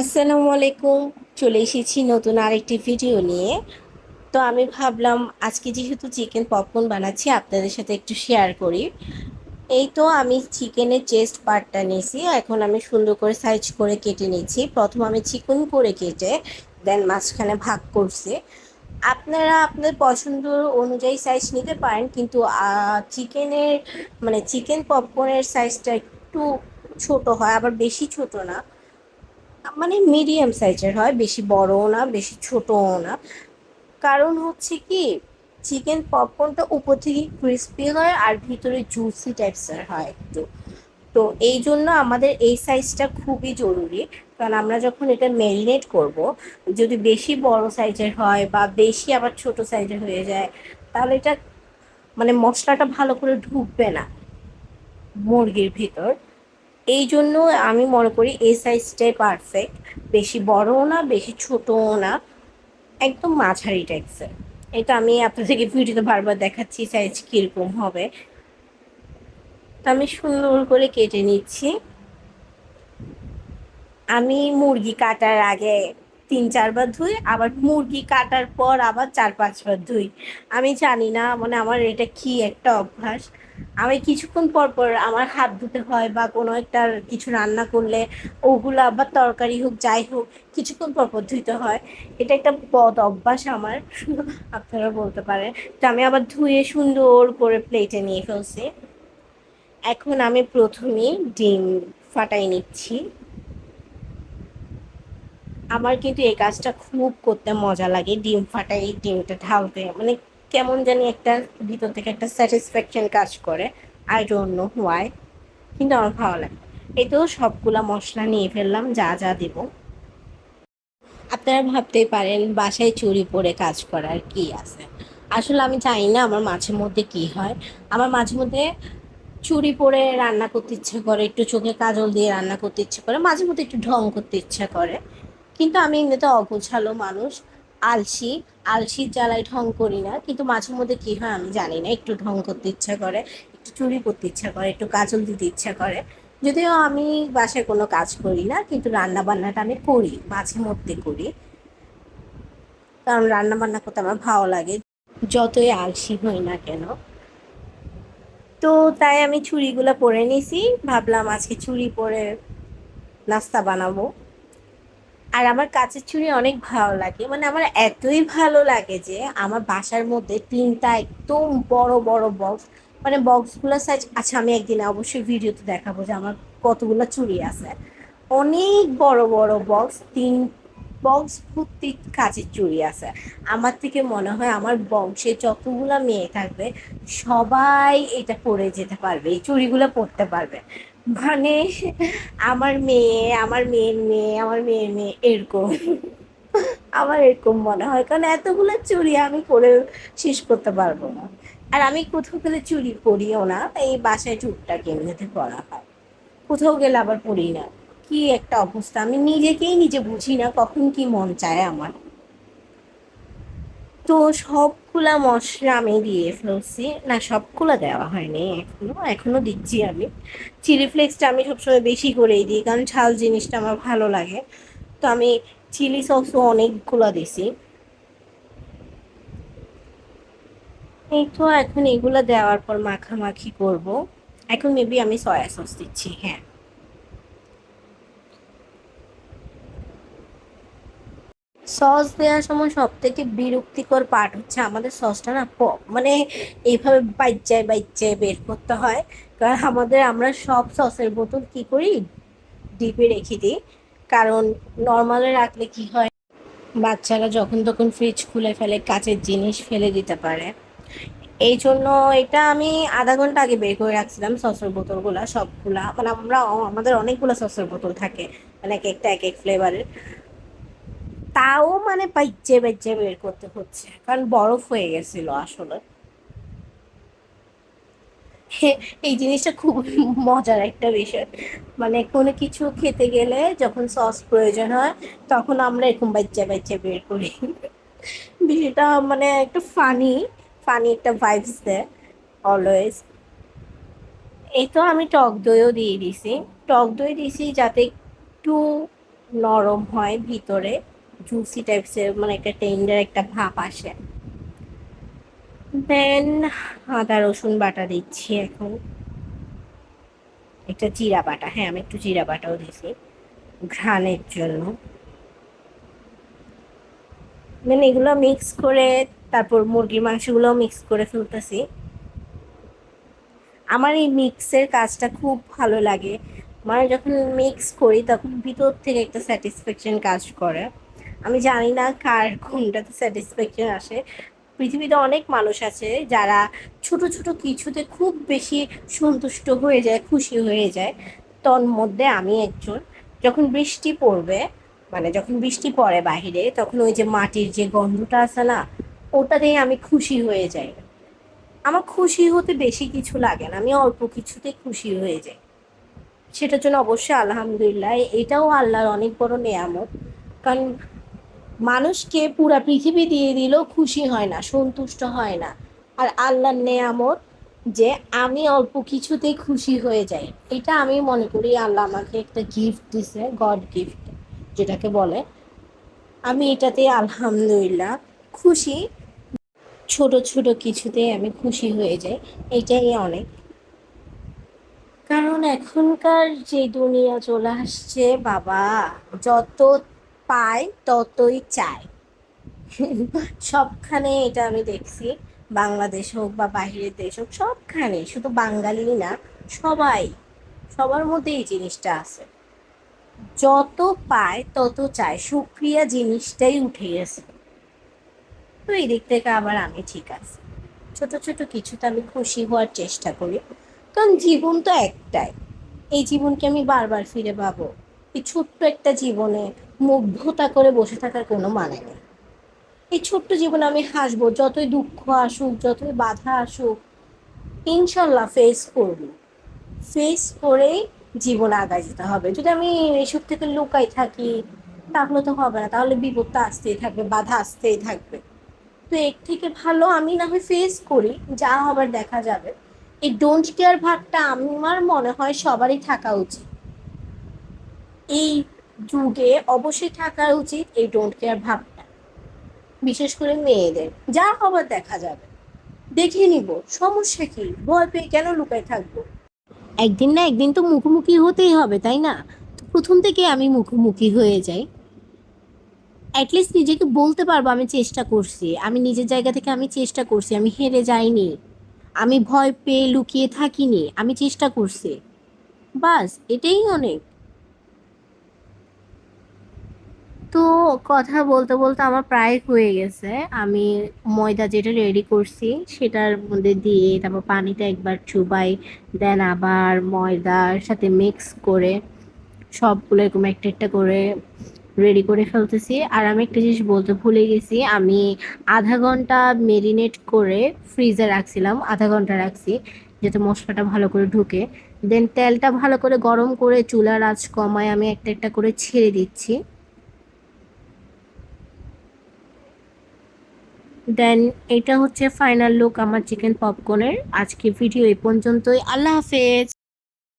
আসসালামু আলাইকুম, চলে এসেছি নতুন আরেকটি ভিডিও নিয়ে। তো আমি ভাবলাম, আজকে যেহেতু চিকেন পপকর্ন বানাচ্ছি, আপনাদের সাথে একটু শেয়ার করি। এই তো আমি চিকেনের চেস্ট পার্টটা নিয়েছি, এখন আমি সুন্দর করে সাইজ করে কেটে নিয়েছি প্রথম আমি চিকন করে কেটে দেন মাঝখানে ভাগ করছি। আপনারা আপনার পছন্দ অনুযায়ী সাইজ নিতে পারেন, কিন্তু চিকেনের মানে চিকেন পপকর্নের সাইজটা একটু ছোট হয়, আবার বেশি ছোট না। মানে মিডিয়াম সাইজের হয়, বেশি বড়ও না, বেশি ছোটও না। কারণ হচ্ছে কি চিকেন পপকর্নটা উপর থেকে ক্রিস্পি হয় আর ভিতরে জুসি টাইপসের হয় একটু। তো এই জন্য আমাদের এই সাইজটা খুবই জরুরি। কারণ আমরা যখন এটা ম্যারিনেট করব, যদি বেশি বড় সাইজের হয় বা বেশি আবার ছোট সাইজের হয়ে যায়, তাহলে এটা মানে মশলাটা ভালো করে ঢুকবে না মুরগির ভিতর। এই জন্য আমি মনে করি এই সাইজটাই পারফেক্ট বেশি বড়ও না, বেশি ছোটও না। একদম মাঝারি টাইপসের এটা আমি আপনাদেরকে ভিডিওতে বারবার দেখাচ্ছি সাইজ কীরকম হবে। তা আমি সুন্দর করে কেটে নিচ্ছি। আমি মুরগি কাটার আগে তিন চারবার ধুই, আবার মুরগি কাটার পর আবার চার পাঁচবার ধুই। আমি জানি না মানে আমার এটা কি একটা অভ্যাস। আমি কিছুক্ষণ পর পর আমার হাত ধুতে হয় বা কোনো একটা কিছু রান্না করলে ওগুলো আবার তরকারি হোক, যাই হোক, কিছুক্ষণ পর পর ধুইতে হয়। এটা একটা বদ অভ্যাস আমার আপনারা বলতে পারেন। তো আমি আবার ধুয়ে সুন্দর করে প্লেটে নিয়ে ফেলছি। এখন আমি প্রথমেই ডিম ফাটাই নিচ্ছি। আমার কিন্তু এই কাজটা খুব করতে মজা লাগে, ডিম ফাটাই, ডিমটা ঢালতে। মানে কেমন জানি একটা ভিতর থেকে একটা স্যাটিসফ্যাকশন কাজ করে। আই ডোন্ট নো হোয়াই কিন্তু আমার ভালো লাগে। এতেও সবগুলা মশলা নিয়ে ফেললাম, যা যা দেব। আপনারা ভাবতেই পারেন, বাসায় চুরি পরে কাজ করার কি আছে? আসলে আমি চাই না আমার মাঝে মধ্যে কি হয়। আমার মাঝে মধ্যে চুরি পরে রান্না করতে ইচ্ছে করে, একটু চোখে কাজল দিয়ে রান্না করতে ইচ্ছে করে, মাঝে মধ্যে একটু ঢং করতে ইচ্ছে করে। কিন্তু আমি এমনিতে অগোছালো মানুষ, আলসি, আলসির জ্বালায় ঢং করি না, কিন্তু মাঝে মধ্যে কী হয় আমি জানি না, একটু ঢং করতে ইচ্ছা করে, একটু চুরি করতে ইচ্ছা করে, একটু কাজল দিতে ইচ্ছা করে। যদিও আমি বাসায় কোনো কাজ করি না, কিন্তু রান্না বান্নাটা আমি করি, মাঝে মধ্যে করি। কারণ রান্না বান্না করতে আমার ভালো লাগে, যতই আলসি হই না কেন। তো তাই আমি চুড়িগুলো পরে নিছি, ভাবলাম আজকে চুড়ি পরে নাস্তা বানাবো। আর আমার কাচের ছুরি অনেক ভালো লাগে। মানে আমার এতই ভালো লাগে যে আমার বাসার মধ্যে তিনটা একদম বড় বড় বক্স মানে বক্সগুলো সাইজ আচ্ছা আমি একদিন অবশ্যই ভিডিওতে দেখাবো যে আমার কতগুলো চুড়ি আছে। অনেক বড় বড় বক্স তিন বক্স ভর্তি কাচের চুড়ি আছে। আমার থেকে মনে হয় আমার বংশে যতগুলো মেয়ে থাকবে, সবাই এটা পরে যেতে পারবে, এই চুড়িগুলো পরতে পারবে। মানে আমার মেয়ে, আমার মেয়ের মেয়ে, আমার মেয়ের মেয়ে এরকম। আমার এরকম মনে হয়। কারণ এতগুলো চুড়ি আমি পরে শেষ করতে পারব না। আর আমি কোথাও গেলে চুড়ি পরিও না। এই বাসায় চুড়টা কেমনিতে পরা হয়। কোথাও গেলে আবার পরি না। কি একটা অবস্থা। আমি নিজেকেই নিজে বুঝি না কখন কি মন চায় আমার। তো সবগুলা মশলা আমি দিয়ে ফেলছি। না, সবগুলা দেওয়া হয়নি এখনও এখনও দিচ্ছি আমি। চিলি ফ্লেক্সটা আমি সবসময় বেশি করেই দিই, কারণ ঝাল জিনিসটা আমার ভালো লাগে। তো আমি চিলি সসও অনেকগুলো দিছি। এই তো, এখন এগুলো দেওয়ার পর মাখামাখি করব। এখন মেবি আমি সয়া সস দিচ্ছি হ্যাঁ। সস দেওয়ার সময় সব থেকে বিরক্তিকর পার্ট হচ্ছে আমাদের সসটা না মানে এইভাবে বাইচায় বাইচায় বের করতে হয়। কারণ আমাদের, আমরা সব সসের বোতল কি করি? ডিপে রেখে দিই। কারণ নর্মালে রাখলে কি হয়? বাচ্চারা যখন তখন ফ্রিজ খুলে ফেলে, কাচের জিনিস ফেলে দিতে পারে। এই জন্য এটা আমি আধা ঘণ্টা আগে বের করে রাখছিলাম সসের বোতলগুলা, সবগুলা। মানে আমরা, আমাদের অনেকগুলো সসের বোতল থাকে মানে এক একটা এক এক ফ্লেভারের তাও মানে বাইচে বাইচে বের করতে হচ্ছে। কারণ বরফ হয়ে গেছিল আসলে। এই জিনিসটা খুব মজার একটা বিষয়। মানে কোনো কিছু খেতে গেলে যখন সস প্রয়োজন হয়, তখন আমরা এরকম বাচ্চা বাচ্চা বের করি। বিষয়টা মানে একটু ফানি ফানি একটা ভাইবস দেয় অলওয়েজ এই তো আমি টক দইও দিয়ে দিছি। টক দই দিছি যাতে একটু নরম হয় ভিতরে। জুসি টাইপসের মানে একটা টেন্ডার একটা ভাব আসে। দেন আদা, রসুন বাটা দিচ্ছি এখন। একটা জিরা বাটা হ্যাঁ আমি একটু জিরা বাটাও দিছি ঘ্রাণের জন্য। মানে এগুলো মিক্স করে, তারপর মুরগির মাংসগুলো মিক্স করে ফেলতেছি। আমার এই মিক্সের কাজটা খুব ভালো লাগে। মানে যখন মিক্স করি, তখন ভিতর থেকে একটা স্যাটিসফ্যাকশন কাজ করে। আমি জানি না কার কোনটাতে স্যাটিসফ্যাকশন আসে। পৃথিবীতে অনেক মানুষ আছে যারা ছোট ছোট কিছুতে খুব বেশি সন্তুষ্ট হয়ে যায়, খুশি হয়ে যায়। তন মধ্যে আমি একজন। যখন বৃষ্টি পড়বে মানে যখন বৃষ্টি পড়ে বাহিরে, তখন ওই যে মাটির যে গন্ধটা আছে না, ওটাতেই আমি খুশি হয়ে যাই। আমার খুশি হতে বেশি কিছু লাগে না, আমি অল্প কিছুতে খুশি হয়ে যাই। সেটার জন্য অবশ্যই আলহামদুলিল্লাহ, এটাও আল্লাহর অনেক বড় নেয়ামত। কারণ মানুষকে পুরা পৃথিবী দিয়ে দিলেও খুশি হয় না, সন্তুষ্ট হয় না। আর আল্লাহর নেয়ামত যে আমি অল্প কিছুতেই খুশি হয়ে যাই, এটা আমি মনে করি আল্লাহ আমাকে একটা গিফট দিছে গড গিফট যেটাকে বলে, আমি এটাতে আলহামদুলিল্লাহ খুশি। ছোট ছোট কিছুতে আমি খুশি হয়ে যাই, এটাই অনেক। কারণ এখনকার যে দুনিয়া চলে আসছে, বাবা, যত পায় ততই চায় সবখানে এটা আমি দেখছি, বাংলাদেশ হোক বা বাহিরের দেশ হোক, সবখানে, শুধু বাঙালি না, সবাই, সবার মধ্যে এই জিনিসটা আছে। যত পায় তত চায়, সুক্রিয়া জিনিসটাই উঠে গেছে। তো এই দিক থেকে আবার আমি ঠিক আছি। ছোট ছোট কিছুতে আমি খুশি হওয়ার চেষ্টা করি। কারণ জীবন তো একটাই। এই জীবনকে আমি বারবার ফিরে পাবো। এই ছোট্ট একটা জীবনে মুগ্ধতা করে বসে থাকার কোনো মানে নেই। এই ছোট্ট জীবনে আমি হাসবো, যতই দুঃখ আসুক, যতই বাধা আসুক, ইনশাল্লাহ ফেস করব। ফেস করেই জীবন আগায় যেতে হবে। যদি আমি এসব থেকে লুকাই থাকি, তাহলে তো হবে না। তাহলে বিপদটা আসতেই থাকবে, বাধা আসতেই থাকবে। তো এর থেকে ভালো আমি না হয় ফেস করি, যা হবার দেখা যাবে। এই ডোন্ট কেয়ার ভাগটা আমার মনে হয় সবারই থাকা উচিত। এই যুগে অবশ্যই থাকা উচিত এই ডোন্ট কেয়ার ভাবটা বিশেষ করে মেয়েদের, যা হবার দেখা যাবে। দেখে নিব, সমস্যা কি? ভয় পেয়ে কেন লুকায় থাকব? একদিন না একদিন তো মুখোমুখি হতেই হবে, তাই না? তো প্রথম থেকে আমি মুখোমুখি হয়ে যাই। অ্যাটলিস্ট নিজেকে বলতে পারব, আমি চেষ্টা করছি। আমি নিজের জায়গা থেকে আমি চেষ্টা করছি, আমি হেরে যাইনি। আমি ভয় পেয়ে লুকিয়ে থাকিনি, আমি চেষ্টা করছি। বাস, এটাই অনেক। তো কথা বলতে বলতে আমার প্রায় হয়ে গেছে। আমি ময়দা যেটা রেডি করছি সেটার মধ্যে দিয়ে তারপর পানিতে একবার চুবাই দেন আবার ময়দার সাথে মিক্স করে সবগুলো এরকম একটা একটা করে রেডি করে ফেলতেছি। আর আমি একটা জিনিস বলতে ভুলে গেছি, আমি আধা ঘণ্টা মেরিনেট করে ফ্রিজে রাখছিলাম, আধা ঘণ্টা রাখছি যাতে মশলাটা ভালো করে ঢুকে। দেন তেলটা ভালো করে গরম করে চুলার আঁচ কমায় আমি একটা একটা করে ছেড়ে দিচ্ছি। দেন এটা হচ্ছে ফাইনাল লুক আমার চিকেন পপকর্নের আজকে ভিডিও এই পর্যন্তই। আল্লাহ হাফেজ।